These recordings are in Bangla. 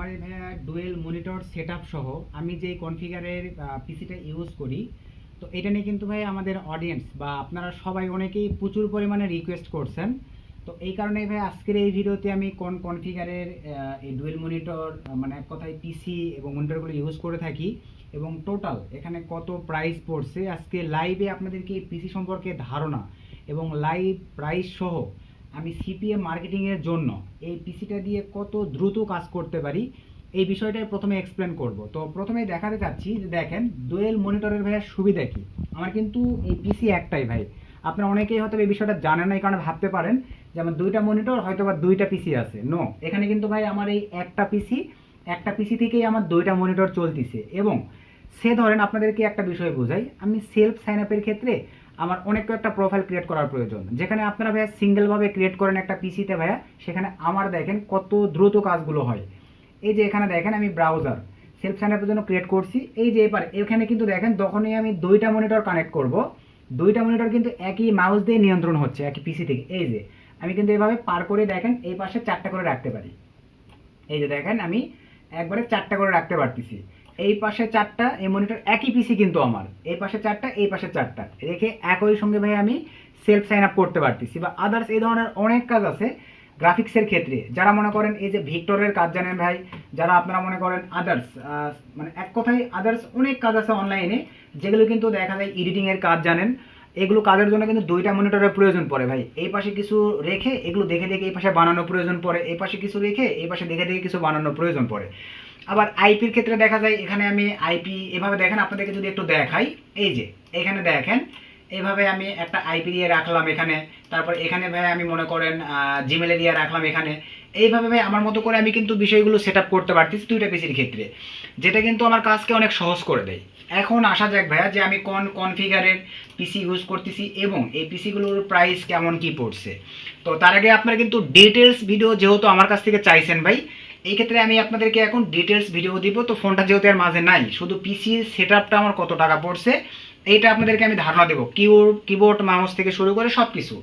আমার ভাইয়া ডুয়েল মনিটর সেট সহ আমি যে কনফিগারের পিসিটা ইউজ করি, তো এটা নিয়ে কিন্তু ভাই আমাদের অডিয়েন্স বা আপনারা সবাই অনেকেই প্রচুর পরিমাণে রিকোয়েস্ট করছেন। তো এই কারণেই ভাই আজকের এই ভিডিওতে আমি কোন কনফিগারের এই ডুয়েল মনিটর মানে এক কথায় পিসি এবং মনিটরগুলো ইউজ করে থাকি এবং টোটাল এখানে কত প্রাইস পড়ছে, আজকে লাইভে আপনাদেরকে এই পিসি সম্পর্কে ধারণা এবং লাইভ প্রাইস সহ আমি সিপিএম মার্কেটিংয়ের জন্য এই পিসিটা দিয়ে কত দ্রুত কাজ করতে পারি, এই বিষয়টাই প্রথমে এক্সপ্লেন করব। তো প্রথমে দেখাতে চাচ্ছি যে দেখেন ডুয়েল মনিটরের ভাইয়ের সুবিধা কি? আমার কিন্তু এই পিসি একটাই ভাই। আপনারা অনেকেই হয়তো এই বিষয়টা জানেন না, এই কারণে ভাবতে পারেন যে আমার দুইটা মনিটর হয়তো বা দুইটা পিসি আছে। নো এখানে কিন্তু ভাই আমার এই একটা পিসি একটা পিসি থেকেই আমার দুইটা মনিটর চলতেছে। এবং সে ধরেন আপনাদেরকে একটা বিষয় বোঝাই, আমি সেলফ সাইন আপের ক্ষেত্রে আমার অনেক কয়েকটা প্রোফাইল ক্রিয়েট করার প্রয়োজন। যেখানে আপনারা ভাইয়া সিঙ্গেলভাবে ক্রিয়েট করেন একটা পিসিতে ভাইয়া, সেখানে আমার দেখেন কত দ্রুত কাজগুলো হয়। এই যে এখানে দেখেন আমি ব্রাউজার সেলফ সাইন আপের জন্য ক্রিয়েট করছি। এই যে এবার এখানে কিন্তু দেখেন তখনই আমি দুইটা মনিটর কানেক্ট করব। দুইটা মনিটর কিন্তু একই মাউস দিয়ে নিয়ন্ত্রণ হচ্ছে, একই পিসি থেকে। এই যে, আমি কিন্তু এভাবে পার করে দেখেন এই পাশে চারটা করে রাখতে পারি। এই যে দেখেন আমি একবারে চারটা করে রাখতে পারতেছি। এই পাশে চারটা, এই মনিটর একই পিসি কিন্তু আমার। এই পাশে চারটা, এই পাশে চারটা। রেখে একই সঙ্গে ভাই আমি সেলফ সাইন আপ করতে পারতেছি বা আদার্স এই ধরনের অনেক কাজ আছে গ্রাফিক্সের ক্ষেত্রে। যারা মনে করেন এই যে ভিক্টরের কাজ জানেন ভাই, যারা আপনারা মনে করেন আদার্স মানে এক কথায় আদার্স অনেক কাজ আছে অনলাইনে যেগুলো কিন্তু দেখা যায় এডিটিংয়ের কাজ জানেন। এগুলো কাজের জন্য কিন্তু দুইটা মনিটরের প্রয়োজন পড়ে ভাই। এই পাশে কিছু রেখে, এগুলো দেখে দেখে এই পাশে বানানো প্রয়োজন পড়ে। এই পাশে কিছু রেখে, এই পাশে দেখে দেখে কিছু বানানো প্রয়োজন পড়ে। আবার আইপির ক্ষেত্রে দেখা যায়, এখানে আমি আইপি এভাবে দেখেন, আপনাদেরকে যদি একটু দেখাই, এই যে, এখানে দেখেন, এভাবে আমি একটা আইপি দিয়ে রাখলাম এখানে, তারপর এখানে ভাই আমি মনে করেন জিমেলে দিয়ে রাখলাম এখানে, এইভাবে ভাই আমার মতো করে আমি কিন্তু বিষয়গুলো সেট করতে পারতেছি দুইটা পিসির ক্ষেত্রে, যেটা কিন্তু আমার কাজকে অনেক সহজ করে দেয়। এখন আসা যাক ভাইয়া যে আমি কোন কনফিগারের পিসি ইউজ করতেছি এবং এই পিসিগুলোর প্রাইস কেমন কি পড়ছে। তো তার আগে আপনারা কিন্তু ডিটেলস ভিডিও যেহেতু আমার কাছ থেকে চাইছেন ভাই এই ক্ষেত্রে আমি আপনাদেরকে এখন ডিটেলস ভিডিও দিব, তো ফোনটা যেহেতু এর মাঝে নাই, শুধু পিসি সেট আমার কত টাকা পড়ছে, এইটা আপনাদেরকে আমি ধারণা দেবো। কিবোর্ড কিবোর্ড মাউস থেকে শুরু করে সব কিছু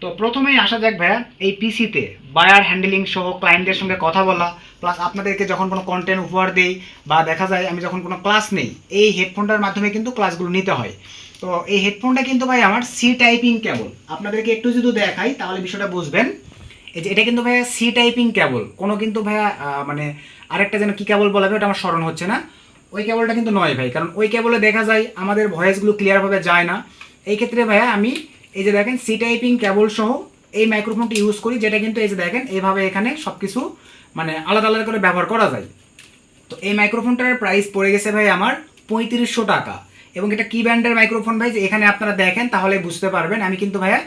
তো প্রথমেই আসা যাক ভাইয়া, এই পিসিতে বায়ার হ্যান্ডেলিং সহ ক্লায়েন্টদের সঙ্গে কথা বলা প্লাস আপনাদেরকে যখন কোনো কন্টেন্ট উপহার দেই, বা দেখা যায় আমি যখন কোনো ক্লাস নেই, এই হেডফোনটার মাধ্যমে কিন্তু ক্লাসগুলো নিতে হয়। তো এই হেডফোনটা কিন্তু ভাই আমার সি টাইপিং কেবল আপনাদেরকে একটু যদি দেখাই, তাহলে বিষয়টা বুঝবেন। এই যে, এটা কিন্তু ভাইয়া সি টাইপিং কেবল কোনো কিন্তু ভাইয়া মানে আরেকটা যেন কি কেবল বলা হবে ওটা আমার স্মরণ হচ্ছে না। ওই কেবলটা কিন্তু নয় ভাই, কারণ ওই কেবলে দেখা যায় আমাদের ভয়েসগুলো ক্লিয়ারভাবে যায় না। এই ক্ষেত্রে ভাইয়া আমি এই যে দেখেন সি টাইপিং কেবল সহ এই মাইক্রোফোনটি ইউজ করি, যেটা কিন্তু এই যে দেখেন, এইভাবে এখানে সব কিছু মানে আলাদা আলাদা করে ব্যবহার করা যায়। তো এই মাইক্রোফোনটার প্রাইস পড়ে গেছে ভাই আমার পঁয়ত্রিশশো টাকা। এবং এটা কি ব্র্যান্ডের মাইক্রোফোন ভাই, যে এখানে আপনারা দেখেন, তাহলে বুঝতে পারবেন। আমি কিন্তু ভাইয়া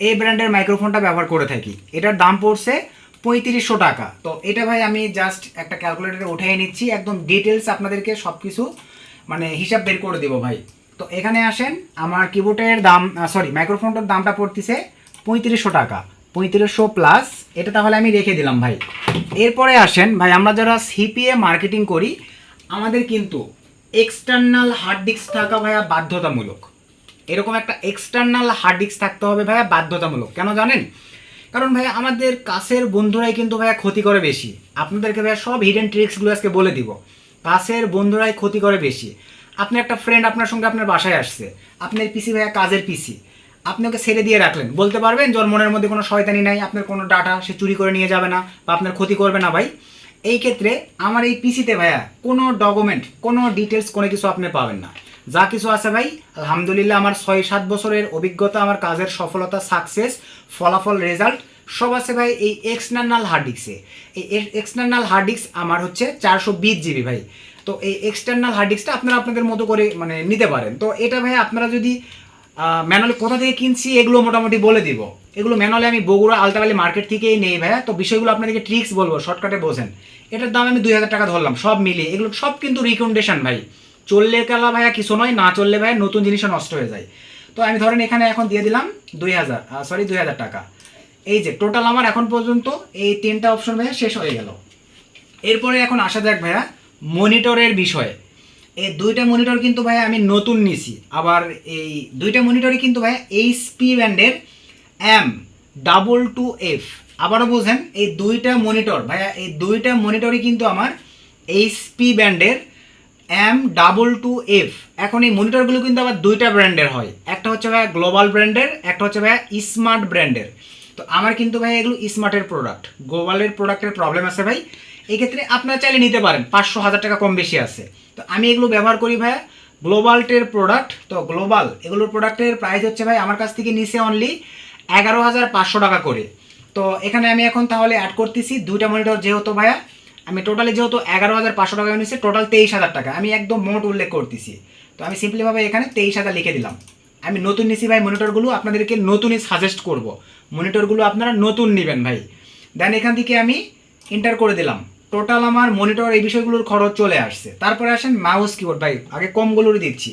এই ব্র্যান্ডের মাইক্রোফোনটা ব্যবহার করে থাকি। এটার দাম পড়ছে পঁয়ত্রিশশো টাকা। তো এটা ভাই আমি জাস্ট একটা ক্যালকুলেটারে উঠিয়ে নিচ্ছি, একদম ডিটেলস আপনাদেরকে সব কিছু মানে হিসাব বের করে দেবো ভাই। তো এখানে আসেন, আমার কিবোর্ডের দাম সরি মাইক্রোফোনটার দামটা পড়তেছে পঁয়ত্রিশশো টাকা। পঁয়ত্রিশশো প্লাস এটা তাহলে আমি রেখে দিলাম ভাই। এরপরে আসেন, ভাই, আমরা যারা সিপিএ মার্কেটিং করি, আমাদের কিন্তু এক্সটার্নাল হার্ড ডিস্ক থাকা ভাইয়া বাধ্যতামূলক। এরকম একটা এক্সটার্নাল হার্ড ডিস্ক থাকতে হবে ভাইয়া বাধ্যতামূলক। কেন জানেন? কারণ ভাইয়া আমাদের কাছের বন্ধুরাই কিন্তু ভাইয়া ক্ষতি করে বেশি। আপনাদেরকে ভাইয়া সব হিডেন ট্রিক্সগুলো আজকে বলে দিব। কাছের বন্ধুরাই ক্ষতি করে বেশি। আপনি একটা ফ্রেন্ড আপনার সঙ্গে আপনার বাসায় আসছে। আপনার পিসি ভাইয়া কাজের পিসি আপনি ওকে ছেড়ে দিয়ে রাখলেন। বলতে পারবেন যে মনের মধ্যে কোনো শয়তানি নাই, আপনার কোনো ডাটা সে চুরি করে নিয়ে যাবে না বা আপনার ক্ষতি করবে না ভাই। এই ক্ষেত্রে আমার এই পিসিতে ভাইয়া কোনো ডকুমেন্ট কোনো ডিটেলস কোনো কিছু আপনি পাবেন না। যা কিছু আছে ভাই, আলহামদুলিল্লাহ আমার ছয় সাত বছরের অভিজ্ঞতা, আমার কাজের সফলতা সাকসেস ফলাফল রেজাল্ট সব আছে ভাই এই এক্সটার্নাল হার্ড ডিস্কে এই এক্সটার্নাল হার্ড ডিস্ক আমার হচ্ছে চারশো বিশ জিবি ভাই। তো এই এক্সটার্নাল হার্ড ডিস্কটা আপনারা আপনাদের মতো করে মানে নিতে পারেন। তো এটা ভাই আপনারা যদি ম্যানুয়ালি কোথা থেকে কিনছি এগুলো মোটামুটি বলে দিব। এগুলো ম্যানুয়ালি আমি বগুড়া আলতাবালি মার্কেট থেকেই নেই ভাইয়া। তো বিষয়গুলো আপনাদেরকে ট্রিক্স বলব শর্টকাটে বোঝেন। এটার দাম আমি দুই হাজার টাকা ধরলাম, সব মিলিয়ে। এগুলো সব কিন্তু রিকমেন্ডেশন ভাই। চললে কালা ভাইয়া কিছু নয়, না চললে ভাইয়া নতুন জিনিসও নষ্ট হয়ে যায়। তো আমি ধরেন এখানে এখন দিয়ে দিলাম দুই হাজার সরি দুই হাজার টাকা। এই যে টোটাল আমার এখন পর্যন্ত এই তিনটা অপশন ভাইয়া শেষ হয়ে গেল। এরপরে এখন আসা যাক ভাইয়া মনিটরের বিষয়ে। এই দুইটা মনিটর কিন্তু ভাই আমি নতুন নিছি। আবার এই দুইটা মনিটরই কিন্তু ভাই এইচপি ব্র্যান্ডের এম ডাবল টু এফ। আবারও বুঝেন, এই দুইটা মনিটর, ভাইয়া এই দুইটা মনিটরই কিন্তু আমার এইচপি ব্র্যান্ডের এম ডাবল টু এফ এখন এই মনিটরগুলো কিন্তু আবার দুইটা ব্র্যান্ডের হয়। একটা হচ্ছে ভাইয়া গ্লোবাল ব্র্যান্ডের একটা হচ্ছে ভাইয়া স্মার্ট ব্র্যান্ডের তো আমার কিন্তু ভাই এগুলো স্মার্টের প্রোডাক্ট গ্লোবালের প্রোডাক্টের প্রবলেম আছে ভাই। এই ক্ষেত্রে আপনারা চাইলে নিতে পারেন, পাঁচশো হাজার টাকা কম বেশি আছে। তো আমি এগুলো ব্যবহার করি ভাইয়া গ্লোবালটের প্রোডাক্ট তো গ্লোবাল এগুলোর প্রোডাক্টের প্রাইস হচ্ছে ভাই আমার কাছ থেকে নিচে অনলি এগারো হাজার পাঁচশো টাকা করে। তো এখানে আমি এখন তাহলে অ্যাড করতেছি, দুইটা মনিটর যেহেতু ভাইয়া আমি টোটালি যেহেতু এগারো হাজার পাঁচশো টাকা নিচ্ছি টোটাল তেইশ হাজার টাকা। আমি একদম মোট উল্লেখ করতেছি। তো আমি সিম্পলিভাবে এখানে তেইশ হাজার লিখে দিলাম। আমি নতুন নিছি ভাই মনিটরগুলো আপনাদেরকে নতুনই সাজেস্ট করব। মনিটরগুলো আপনারা নতুন নেবেন ভাই। দেন এখান থেকে আমি এন্টার করে দিলাম। টোটাল আমার মনিটর এই বিষয়গুলোর খরচ চলে আসছে। তারপরে আসেন মাউস কিবোর্ড ভাই, আগে কমগুলোরই দিচ্ছি।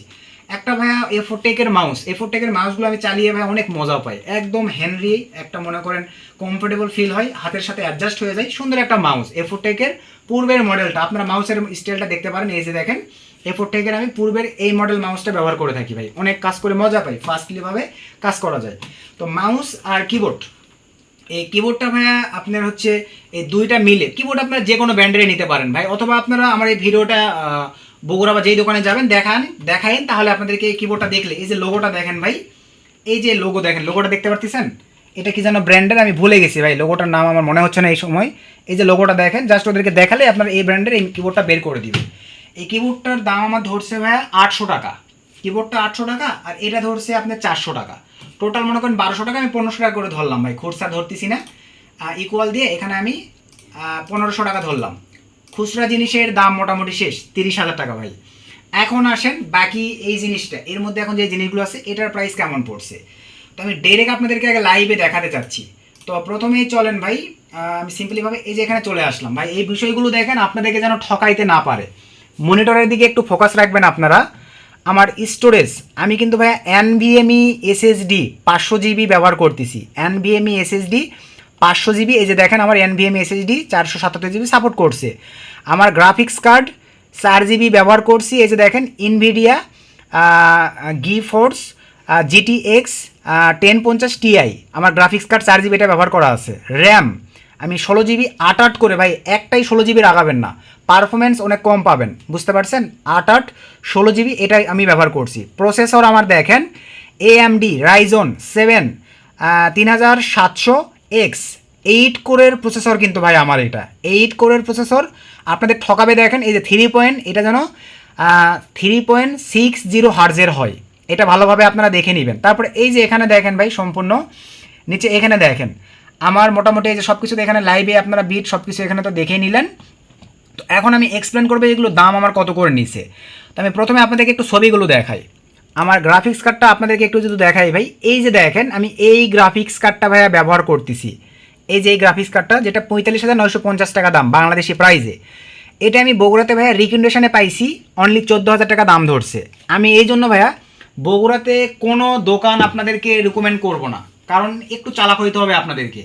একটা ভাইয়া এ ফোর টেকের মাউস এ ফোর টেকের মাউসগুলো আমি চালিয়ে ভাই অনেক মজা পাই। একদম হ্যান্ডি একটা মনে করেন কমফোর্টেবল ফিল হয়, হাতের সাথে অ্যাডজাস্ট হয়ে যায়, সুন্দর একটা মাউস এ ফোর টেকের পূর্বের মডেলটা আপনারা মাউসের স্টাইলটা দেখতে পারেন, এই যে দেখেন এ ফোর টেকের আমি পূর্বের এই মডেল মাউসটা ব্যবহার করে থাকি ভাই। অনেক কাজ করে মজা পাই ফাস্টলিভাবে কাজ করা যায়। তো মাউস আর কিবোর্ড এই কিবোর্ডটা ভাইয়া আপনার হচ্ছে এই দুইটা মিলে কিবোর্ড আপনারা যে কোনো ব্র্যান্ডের নিতে পারেন ভাই। অথবা আপনারা আমার এই ভিডিওটা বগুড়া বা যেই দোকানে যাবেন, দেখান, দেখাইন, তাহলে আপনাদেরকে এই কিবোর্ডটা দেখলে, এই যে লোগোটা দেখেন ভাই, এই যে লোগো দেখেন লোগোটা দেখতে পারতেছেন? এটা কি যেন ব্র্যান্ডের আমি ভুলে গেছি ভাই লোগোটার নাম আমার মনে হচ্ছে না এই সময়। এই যে লোগোটা দেখেন জাস্ট ওদেরকে দেখালে আপনার এই ব্র্যান্ডের এই কিবোর্ডটা বের করে দিবে এই কিবোর্ডটার দাম আমার ধরছে ভাইয়া আটশো টাকা। কিবোর্ডটা আটশো টাকা, আর এটা ধরছে আপনার চারশো টাকা। টোটাল মনে করেন বারোশো টাকা, আমি পনেরোশো টাকা করে ধরলাম ভাই খুচরা ধরতেছি না। ইকুয়াল দিয়ে এখানে আমি পনেরোশো টাকা ধরলাম। খুচরা জিনিসের দাম মোটামুটি শেষ, তিরিশ হাজার টাকা ভাই। এখন আসেন, বাকি এই জিনিসটা, এর মধ্যে এখন যে জিনিসগুলো আছে, এটার প্রাইস কেমন পড়ছে? তো আমি ডাইরেক্ট আপনাদেরকে আগে লাইভে দেখাতে চাচ্ছি। তো প্রথমেই চলেন ভাই আমি সিম্পলিভাবে এই যে এখানে চলে আসলাম। ভাই, এই বিষয়গুলো দেখেন, আপনাদেরকে যেন ঠকাইতে না পারে। মনিটরের দিকে একটু ফোকাস রাখবেন আপনারা। আমার স্টোরেজ আমি কিন্তু ভাই এনভিএমই এসএসডি পাঁচশো জিবি ব্যবহার করতেছি। এনভিএমই এসএসডি পাঁচশো জিবি, এই যে দেখেন আমার এনভিএমই এসএসডি চারশো সাতাত্তর জিবি সাপোর্ট করছে। আমার গ্রাফিক্স কার্ড চার জিবি ব্যবহার করছি, এই যে দেখেন Nvidia GeForce GT X ten পঞ্চাশ টিআই আমার গ্রাফিক্স কার্ড চার জিবি এটা ব্যবহার করা আছে। র্যাম আমি ষোলো জিবি আট আট করে, ভাই, একটাই ষোলো জিবি লাগাবেন না। পারফরমেন্স অনেক কম পাবেন, বুঝতে পারছেন? আট আট, ষোলো জিবি এটাই আমি ব্যবহার করছি। প্রসেসর আমার দেখেন এএমডি রাইজন সেভেন তিন হাজার সাতশো এক্স এইট কোরের প্রসেসর কিন্তু ভাই আমার এটা। এইট কোরের প্রসেসর আপনাদের ঠকাবে দেখেন, এই যে থ্রি পয়েন্ট এটা যেন থ্রি পয়েন্ট সিক্স জিরো হার্জের হয়। এটা ভালোভাবে আপনারা দেখে নেবেন। তারপরে এই যে এখানে দেখেন ভাই সম্পূর্ণ, নিচে এখানে দেখেন, আমার মোটামুটি এই যে সব কিছু এখানে লাইভে আপনারা বিট সব কিছু এখানে তো দেখে নিলেন। তো এখন আমি এক্সপ্লেন করব এগুলো দাম আমার কত করে নিছে। তো আমি প্রথমে আপনাদেরকে একটু ছবিগুলো দেখাই। আমার গ্রাফিক্স কার্ডটা আপনাদেরকে একটু যদি দেখাই ভাই, এই যে দেখেন, আমি এই গ্রাফিক্স কার্ডটা ভাইয়া ব্যবহার করতেছি। এই যে এই গ্রাফিক্স কার্ডটা যেটা পঁয়তাল্লিশ হাজার নয়শো পঞ্চাশ টাকা দাম বাংলাদেশি প্রাইজে এটা আমি বগুড়াতে ভাইয়া রিকমেন্ডেশনে পাইছি অনলি চোদ্দ হাজার টাকা দাম ধরছে। আমি এই জন্য ভাইয়া বগুড়াতে কোনো দোকান আপনাদেরকে রিকমেন্ড করব না। কারণ একটু চালাক হইতে হবে আপনাদেরকে।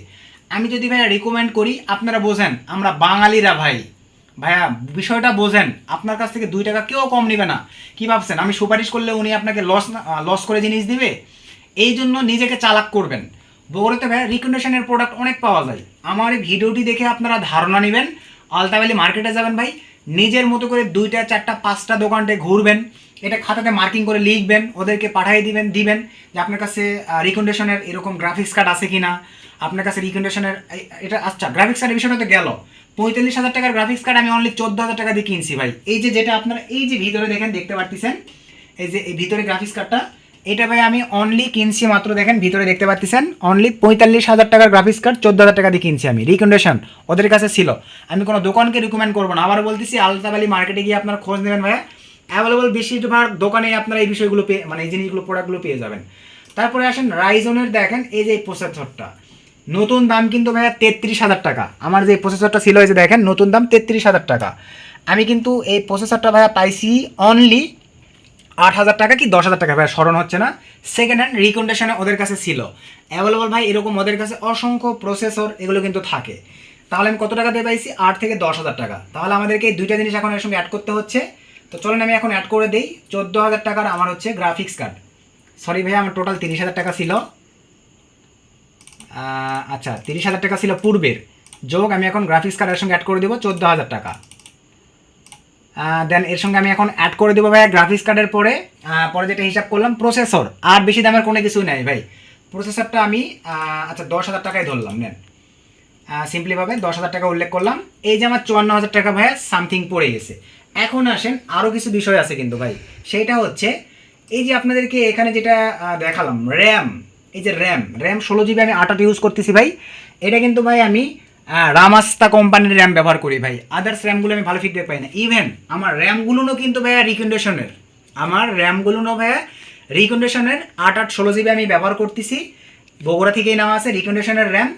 আমি যদি ভাইয়া রিকমেন্ড করি, আপনারা বোঝেন, আমরা বাঙালিরা ভাই। ভাইয়া, বিষয়টা বোঝেন। আপনার কাছ থেকে দুই টাকা কেউ কম নেবে না। কি ভাবছেন? আমি সুপারিশ করলে উনি আপনাকে লস লস করে জিনিস দিবে? এই জন্য নিজেকে চালাক করবেন। বগুড়াতে ভাইয়া রিকমেন্ডেশনের প্রোডাক্ট অনেক পাওয়া যায়। আমার এই ভিডিওটি দেখে আপনারা ধারণা নেবেন। আলতাবালি মার্কেটে যাবেন ভাই। নিজের মতো করে দুইটা, চারটা, পাঁচটা দোকানটে ঘুরবেন। এটা খাতাতে মার্কিং করে লিখবেন। ওদেরকে পাঠিয়ে দিবেন দিবেন যে আপনার কাছে রিকমেন্ডেশনের এরকম গ্রাফিক্স কার্ড আছে কি না আপনার কাছে রিকমেন্ডেশনের এটা আচ্ছা গ্রাফিক্স কার্ডের বিষয়টা তো গেল। পঁয়তাল্লিশ হাজার টাকার গ্রাফিক্স কার্ড আমি অনলি চোদ্দ হাজার টাকা দিয়ে কিনছি ভাই। এই যে যেটা আপনারা, এই যে ভিতরে দেখেন, দেখতে পারতেছেন? এই যে এই ভিতরে গ্রাফিক্স কার্ডটা এটা ভাই আমি অনলি কিনছি মাত্র দেখেন, ভিতরে দেখতে পাচ্ছেন অনলি পঁয়তাল্লিশ হাজার টাকার গ্রাফিক্স কার্ড চোদ্দ হাজার টাকা দিয়ে কিনছি আমি রিকমেন্ডেশন ওদের কাছে ছিল। আমি কোনো দোকানকে রিকমেন্ড করব না। আবার বলতেছি আলতাবালি মার্কেটে গিয়ে আপনারা খোঁজ নেবেন ভাইয়া। অ্যাভেলেবল বেশিরভাগ দোকানে আপনারা এই বিষয়গুলো পেয়ে মানে এই জিনিসগুলো প্রোডাক্টগুলো পেয়ে যাবেন। তারপরে আসেন রাইজনের দেখেন, এই যে প্রসেসরটা নতুন দাম কিন্তু ভাইয়া তেত্রিশ হাজার টাকা। আমার যে প্রসেসরটা ছিল যে দেখেন, নতুন দাম তেত্রিশ হাজার টাকা। আমি কিন্তু এই প্রসেসরটা ভাইয়া পাইছি অনলি আট হাজার টাকা কি দশ হাজার টাকা ভাই স্মরণ হচ্ছে না? সেকেন্ড হ্যান্ড রিকন্ডিশনে ওদের কাছে ছিল। অ্যাভেলেবল ভাই, এরকম ওদের কাছে অসংখ্য প্রসেসর এগুলো কিন্তু থাকে। তাহলে আমি কত টাকা দিয়ে পাইছি? আট থেকে দশ হাজার টাকা। তাহলে আমাদেরকে এই দুইটা জিনিস এখন এর সঙ্গে অ্যাড করতে হচ্ছে। তো চলেন আমি এখন অ্যাড করে দিই। চোদ্দ হাজার টাকার আমার হচ্ছে গ্রাফিক্স কার্ড সরি ভাই আমার টোটাল তিরিশ হাজার টাকা ছিল। আচ্ছা তিরিশ হাজার টাকা ছিল পূর্বের। যোগ, আমি এখন গ্রাফিক্স কার্ডের সঙ্গে অ্যাড করে দেবো, চোদ্দ হাজার টাকা। দেন এর সঙ্গে আমি এখন অ্যাড করে দেবো ভাই গ্রাফিক্স কার্ডের পরে। পরে যেটা হিসাব করলাম প্রসেসর আর বেশি দামের কোনো কিছুই নাই ভাই। প্রসেসরটা আমি আচ্ছা দশ হাজার টাকায় ধরলাম, নেন। সিম্পলিভাবে দশ হাজার টাকা উল্লেখ করলাম। এই যে আমার চুয়ান্ন হাজার টাকা ভাই সামথিং পড়ে গেছে। এখন আসেন আরও কিছু বিষয় আছে কিন্তু ভাই। সেইটা হচ্ছে, এই যে আপনাদেরকে এখানে যেটা দেখালাম র্যাম এই যে র্যাম র্যাম ষোলো জিবি আমি আটাটা ইউজ করতেছি ভাই। এটা কিন্তু ভাই আমি রামাস্তা কোম্পানির র্যাম ব্যবহার করি ভাই। আদার্স র্যামগুলো আমি ভালো ফিডব্যাক পাই না। ইভেন আমার র্যামগুলোও কিন্তু ভাইয়া রিকন্ডিশনের আমার র্যামগুলোও ভাইয়া রিকন্ডিশনের আট আট ষোলো জিবি আমি ব্যবহার করতেছি। বগুড়া থেকেই নেওয়া আছে রিকন্ডিশনের র্যাম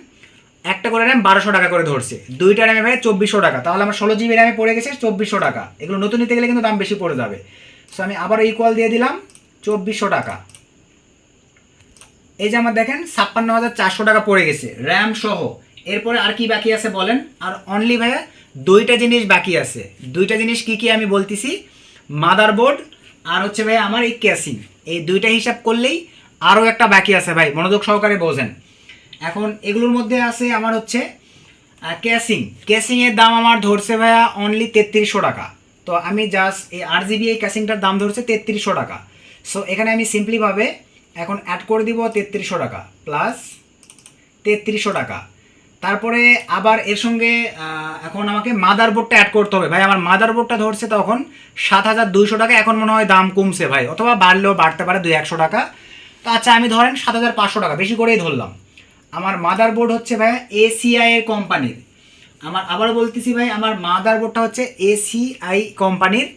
একটা করে র্যাম বারোশো টাকা করে ধরছে। দুইটা র্যামে ভাই চব্বিশশো টাকা। তাহলে আমার ষোলো জিবি র্যামে পড়ে গেছে চব্বিশশো টাকা। এগুলো নতুন নিতে গেলে কিন্তু দাম বেশি পড়ে যাবে। সো আমি আবার ইকুয়াল দিয়ে দিলাম, চব্বিশশো টাকা। এই যে আমার দেখেন, ছাপ্পান্ন হাজার চারশো টাকা পড়ে গেছে র্যাম সহ। এরপরে আর কি বাকি আছে বলেন? আর অনলি ভাইয়া, দুইটা জিনিস বাকি আছে। দুইটা জিনিস কি কি আমি বলতেছি? মাদারবোর্ড আর হচ্ছে ভাই আমার এই ক্যাসিং এই দুইটা হিসাব করলেই আরও একটা বাকি আছে ভাই, মনোযোগ সহকারে বোঝেন। এখন এগুলোর মধ্যে আছে আমার হচ্ছে ক্যাসিং ক্যাসিংয়ের দাম আমার ধরছে ভাইয়া অনলি তেত্রিশশো টাকা। তো আমি জাস্ট এই আর জিবি এই ক্যাসিংটার দাম ধরছে তেত্রিশশো টাকা। সো এখানে আমি সিম্পলিভাবে এখন অ্যাড করে দিব তেত্রিশশো টাকা প্লাস তেত্রিশশো টাকা। তারপরে আবার এর সঙ্গে এখন আমাকে মাদারবোর্ডটা অ্যাড করতে হবে। ভাই, আমার মাদারবোর্ডটা ধরছে তখন সাত হাজার দুইশো টাকা, এখন মনে হয় দাম কমছে ভাই, অথবা বাড়লেও বাড়তে পারে দুই একশো টাকা। তো আচ্ছা আমি ধরেন সাত হাজার পাঁচশো টাকা, বেশি করেই ধরলাম। আমার মাদারবোর্ড হচ্ছে ভাই এসিআই কোম্পানির। আমার, আবার বলতেছি ভাই, আমার মাদারবোর্ডটা হচ্ছে এসিআই কোম্পানির।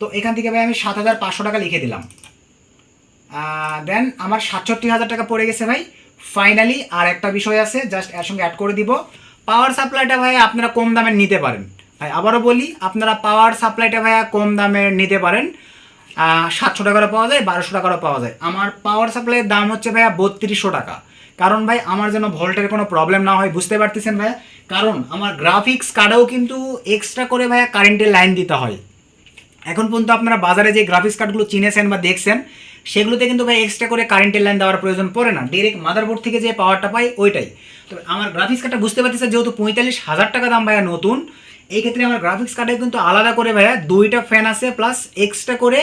তো এখান থেকে ভাই আমি সাত হাজার পাঁচশো টাকা লিখে দিলাম। দেন আমার সাতষট্টি হাজার টাকা পড়ে গেছে ভাই। ফাইনালি আর একটা বিষয় আছে জাস্ট এর সঙ্গে অ্যাড করে দিব। পাওয়ার সাপ্লাইটা ভাই আপনারা কম দামের নিতে পারেন। ভাই, আবারও বলি, আপনারা পাওয়ার সাপ্লাইটা ভাইয়া কম দামের নিতে পারেন। সাতশো টাকারও পাওয়া যায়, বারোশো টাকারও পাওয়া যায়। আমার পাওয়ার সাপ্লাইয়ের দাম হচ্ছে ভাইয়া বত্রিশশো টাকা। কারণ ভাই, আমার যেন ভোল্টের কোনো প্রবলেম না হয়, বুঝতে পারতেছেন ভাইয়া? কারণ আমার গ্রাফিক্স কার্ডেও কিন্তু এক্সট্রা করে ভাইয়া কারেন্টের লাইন দিতে হয়। এখন পর্যন্ত আপনারা বাজারে যে গ্রাফিক্স কার্ডগুলো চিনেছেন বা দেখছেন, সেগুলোতে কিন্তু ভাই এক্সট্রা করে কারেন্টের লাইন দেওয়ার প্রয়োজন পড়ে না। ডিরেক্ট মাদারবোর্ড থেকে যে পাওয়ারটা পাই, ওইটাই। তবে আমার গ্রাফিক্স কার্ডটা বুঝতে পারতেছে যেহেতু পঁয়তাল্লিশ হাজার টাকা দাম ভাইয়া নতুন, এই ক্ষেত্রে আমার গ্রাফিক্স কার্ডে কিন্তু আলাদা করে ভাইয়া দুইটা ফ্যান আছে প্লাস এক্সট্রা করে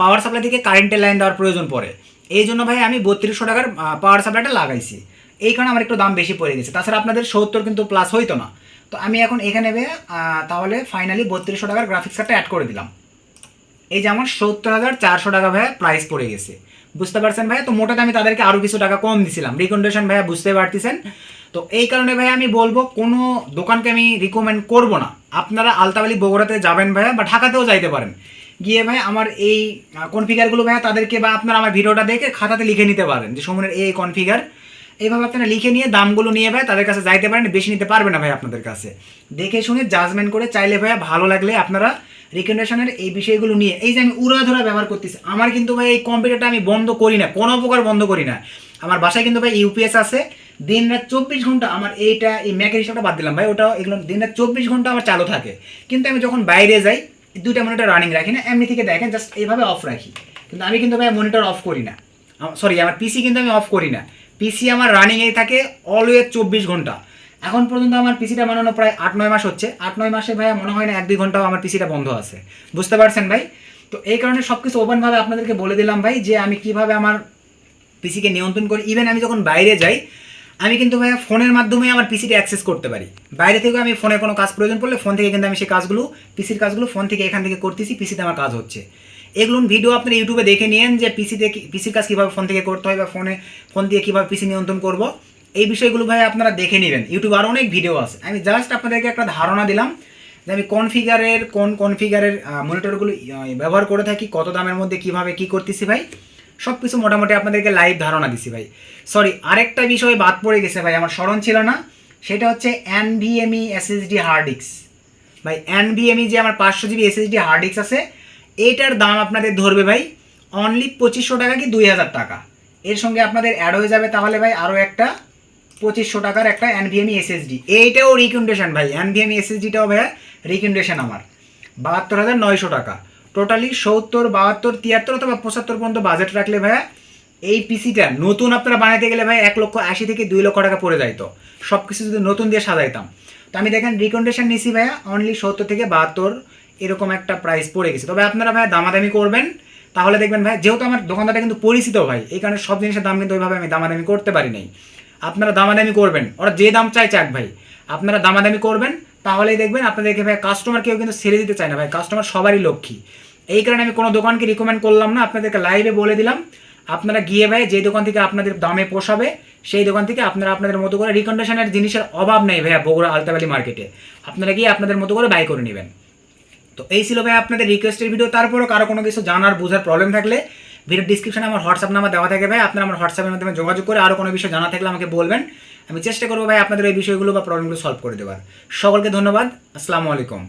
পাওয়ার সাপ্লাই থেকে কারেন্টের লাইন দেওয়ার প্রয়োজন পড়ে। এই জন্য ভাই আমি বত্রিশশো টাকার পাওয়ার সাপ্লাইটা লাগাইছি। এই কারণে আমার একটু দাম বেশি পড়ে গেছে। তাছাড়া আপনাদের সত্তর কিন্তু প্লাস হইতো না। তো আমি এখন এখানে তাহলে ফাইনালি বত্রিশশো টাকার গ্রাফিক্স কার্ডটা অ্যাড করে দিলাম। এই যে আমার সত্তর হাজার চারশো টাকা ভাইয়া প্রাইস পড়ে গেছে। বুঝতে পারছেন ভাইয়া তো মোটাতে আমি তাদেরকে আরও কিছু টাকা কম দিছিলাম। রিকন্ডেশন ভাইয়া বুঝতে পারতেছেন? তো এই কারণে ভাইয়া আমি বলব, কোনো দোকানকে আমি রিকমেন্ড করব না। আপনারা আলতাবালি বগুড়াতে যাবেন ভাইয়া, বা ঢাকাতেও যাইতে পারেন। গিয়ে ভাই আমার এই কনফিগারগুলো ভাইয়া তাদেরকে বা আপনারা আমার ভিডিওটা দেখে খাতাতে লিখে নিতে পারেন যে, সুমনের এই কনফিগার এইভাবে আপনারা লিখে নিয়ে দামগুলো নিয়ে ভাই তাদের কাছে যাইতে পারেন, বেশি নিতে পারবে না ভাই আপনাদের কাছে। দেখে শুনে জাজমেন্ট করে চাইলে ভাইয়া ভালো লাগলে আপনারা রিকমেন্ডেশনের এই বিষয়গুলো নিয়ে, এই যে আমি উড়াধরা ব্যবহার করতেছি, আমার কিন্তু ভাই এই কম্পিউটারটা আমি বন্ধ করি না, কোনো প্রকার বন্ধ করি না। আমার বাসায় কিন্তু ভাই ইউপিএস আছে দিন রাত চব্বিশ ঘণ্টা আমার এইটা, এই ম্যাকের হিসাবটা বাদ দিলাম ভাই ওটা এগুলো দিন রাত চব্বিশ ঘণ্টা আমার চালু থাকে। কিন্তু আমি যখন বাইরে যাই দুইটা মনিটর রানিং রাখি না, এমনি থেকে দেখেন জাস্ট এইভাবে অফ রাখি। কিন্তু আমি কিন্তু ভাই মনিটর অফ করি না। সরি আমার পিসি কিন্তু আমি অফ করি না। পিসি আমার রানিংয়েই থাকে অলওয়েজ চব্বিশ ঘণ্টা। এখন পর্যন্ত আমার পিসিটা বানানো প্রায় আট, নয় মাস হচ্ছে। আট, নয় মাসে ভাইয়া মনে হয় না এক, দুই ঘন্টাও আমার পিসিটা বন্ধ আছে। বুঝতে পারছেন ভাই? তো এই কারণে সব কিছু ওপেনভাবে আপনাদেরকে বলে দিলাম ভাই যে আমি কীভাবে আমার পিসিকে নিয়ন্ত্রণ করি। ইভেন আমি যখন বাইরে যাই, আমি কিন্তু ভাইয়া ফোনের মাধ্যমে আমার পিসিটা অ্যাক্সেস করতে পারি। বাইরে থেকে আমি ফোনে কোনো কাজ প্রয়োজন পড়লে ফোন থেকে কিন্তু আমি সেই কাজগুলো পিসির কাজগুলো ফোন থেকে এখান থেকে করতেছি পিসিতে আমার কাজ হচ্ছে। এগুলো ভিডিও আপনারা ইউটিউবে দেখে নিন যে পিসিতে পিসির কাজ কীভাবে ফোন থেকে করতে হয় বা ফোনে ফোন দিয়ে কীভাবে পিসি নিয়ন্ত্রণ করব। এই বিষয়গুলো ভাই আপনারা দেখে নেবেন। ইউটিউবে আরও অনেক ভিডিও আছে। আমি জাস্ট আপনাদেরকে একটা ধারণা দিলাম যে আমি কনফিগারের কোন কনফিগারের মনিটরগুলো ব্যবহার করে থাকি, কত দামের মধ্যে কীভাবে কি করতেছি ভাই সব কিছু মোটামুটি আপনাদেরকে লাইভ ধারণা দিছি ভাই। সরি আরেকটা বিষয় বাদ পড়ে গেছে ভাই, আমার স্মরণ ছিল না। সেটা হচ্ছে এনভিএমই এসএসডি হার্ড ডিস্ক ভাই এনভিএমই যে আমার পাঁচশো জিবি এসএসডি হার্ড ডিস্ক আছে এইটার দাম আপনাদের ধরবে ভাই অনলি পঁচিশশো টাকা কি দুই হাজার টাকা। এর সঙ্গে আপনাদের অ্যাড হয়ে যাবে তাহলে ভাই আরও একটা পঁচিশশো টাকার একটা এনভিএমই এসএসডি এইটাও রিকমেন্ডেশন ভাই এনভিএমই এসএসডিটাও ভাইয়া রিকমেন্ডেশন আমার। বাহাত্তর হাজার নয়শো টাকা। টোটালি সত্তর, বাহাত্তর, তিয়াত্তর অথবা পঁচাত্তর পর্যন্ত বাজেট রাখলে ভাইয়া এই পিসিটা নতুন আপনারা বানাইতে গেলে ভাই এক লক্ষ আশি থেকে দুই লক্ষ টাকা পড়ে যাইতো। সব কিছু যদি নতুন দিয়ে সাজাইতাম। তো আমি দেখেন রিকন্ডেশন নিছি ভাইয়া অনলি সত্তর থেকে বাহাত্তর এরকম একটা প্রাইস পড়ে গেছে। তবে আপনারা ভাই দামাদামি করবেন। তাহলে দেখবেন ভাই যেহেতু আমার দোকানদারটা কিন্তু পরিচিত ভাই, এই কারণে সব জিনিসের দাম কিন্তু ওইভাবে আমি দামাদামি করতে পারি নাই। আপনারা দামাদামি করবেন। ওরা যে দাম চাই চাক ভাই। আপনারা দামাদামি করবেন, তাহলেই দেখবেন আপনাদেরকে ভাই কাস্টমার কেউ কিন্তু ছেড়ে দিতে চায় না ভাই। কাস্টমার সবারই লক্ষ্মী। এই কারণে আমি কোনো দোকানকে রিকমেন্ড করলাম না, আপনাদেরকে লাইভে বলে দিলাম। আপনারা গিয়ে ভাই যে দোকান থেকে আপনাদের দামে পোষাবে, সেই দোকান থেকে আপনারা আপনাদের মতো করে রিকন্ডিশনের জিনিসের অভাব নেই ভাইয়া বগুড়া আলতাবালি মার্কেটে আপনারা গিয়ে আপনাদের মতো করে বাই করে নেবেন। তো এই ছিল ভাই আপনাদের রিকোয়েস্টের ভিডিও তারপরও কারও কোনো কিছু জানার, বোঝার প্রবলেম থাকলে ভিডিও ডিসক্রিপশনে আমার হোয়াটসঅ্যাপ নাম্বার দেওয়া থাকে ভাই। আপনারা আমার হোয়াটসঅ্যাপের মাধ্যমে যোগাযোগ করে আরও কোনো বিষয় জানা থাকলে আমাকে বলবেন। আমি চেষ্টা করব ভাই আপনাদের এই বিষয়গুলো বা প্রবলেমগুলো সলভ করে দেওয়ার। সকলকে ধন্যবাদ। আসসালামু আলাইকুম।